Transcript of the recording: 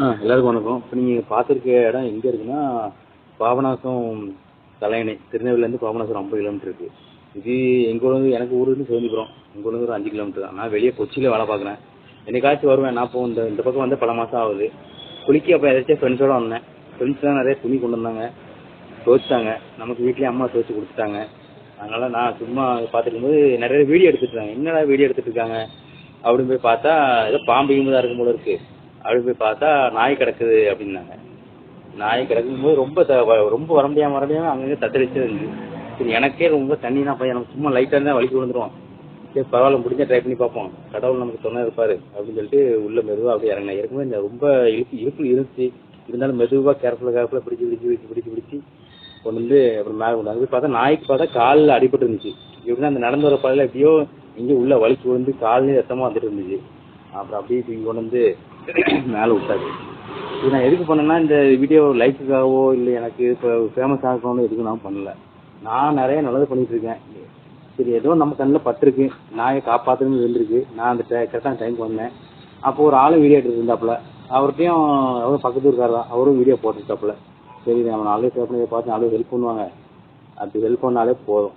ஆ எல்லாருக்கும் வணக்கம். இப்போ நீங்கள் பார்த்துருக்க இடம் எங்கே இருக்குன்னா பாபநாசம் தலையணை. திருநெல்வேலிலேருந்து பாபநாசம் ஐம்பது கிலோமீட்டர் இருக்குது இது எங்கள் வந்து எனக்கு ஊர் வந்து சிவந்திபுரம் உங்கள் ஊர் ஒரு அஞ்சு கிலோமீட்டர் தான். நான் வெளியே கொச்சியில் வேலை பார்க்குறேன். என்னைக்காச்சும் வருவேன். நான் இப்போ இந்த இந்த பக்கம் வந்து பல மாதம் ஆகுது. குளிக்க அப்போ ஏதாச்சும் ஃப்ரெண்ட்ஸோடு வந்தேன். ஃப்ரெண்ட்ஸ் தான் நிறைய துணி கொண்டு வந்தாங்க. துவைச்சிட்டாங்க. நமக்கு வீட்லேயே அம்மா துவைச்சி கொடுத்துட்டாங்க. அதனால் நான் சும்மா பார்த்துருக்கும் போது நிறைய வீடியோ எடுத்துட்டு இருக்காங்க. என்னடா வீடியோ எடுத்துட்டு இருக்காங்க? அப்படின்னு போய் பார்த்தா ஏதோ பாம்பு தான் இருக்கும் போல இருக்குது அப்படி போய் பார்த்தா நாய் கிடக்குது அப்படின்னாங்க. நாய் கிடக்கும்போது ரொம்ப ரொம்ப வர முடியாம வர முடியாம அங்கங்கே தத்தளிச்சு இருந்துச்சு. சரி எனக்கே ரொம்ப தண்ணினா பையன் எனக்கு சும்மா லைட்டாக இருந்தால் வலிக்கு விழுந்துருவோம். சரி பரவாயில்ல முடிஞ்சால் ட்ரை பண்ணி பார்ப்போம். கடவுள் நமக்கு துணை இருப்பாரு அப்படின்னு சொல்லிட்டு உள்ள மெதுவாக அப்படியே இறங்கினேன் ஏற்கனவே இந்த ரொம்ப இழுப்பு இழுப்பு இருந்துச்சு. இருந்தாலும் மெதுவாக கேர்ஃபுல்லாக கேர்ஃபுல்லாக பிடிச்சி பிடிச்சி பிடிச்சி பிடிச்சி பிடிச்சி கொண்டு வந்து அப்புறம் மேலே கொண்டு வந்து. பார்த்தா நாய்க்கு பார்த்தா காலில் அடிபட்டு இருந்துச்சு. எப்படின்னா அந்த நடந்து வர பாதையில் எப்படியோ இங்கே உள்ள வலிக்கு விழுந்து கால்லேயே ரத்தமாக வந்துட்டு இருந்துச்சு. அப்புறம் அப்படியே தூக்கி கொண்டு வந்து மேலே விட்டாது இது நான் எதுக்கு பண்ணேன்னா இந்த வீடியோ லைக்குக்காகவோ இல்லை எனக்கு இப்போ ஃபேமஸ் ஆகணும்னு எதுக்கு நான் பண்ணல. நான் நிறைய நல்லது பண்ணிட்டு இருக்கேன். சரி ஏதோ நம்ம கண்ணில் பட்டிருக்கு. நாயை காப்பாற்றுன்னு இருந்திருக்கு. நான் அந்த கரெக்டான டைம் வந்தேன். அப்போ ஒரு ஆளும் வீடியோ எடுத்துட்டு இருந்தாப்புல. அவர்கிட்டயும் அவரும் பக்கத்து இருக்காரு தான். அவரும் வீடியோ போட்டுருக்காப்புல சரி நம்ம நாளே சேவ் பண்ணி பார்த்து நாளே ஹெல்ப் பண்ணுவாங்க. அப்படி ஹெல்ப் பண்ணாலே போதும்.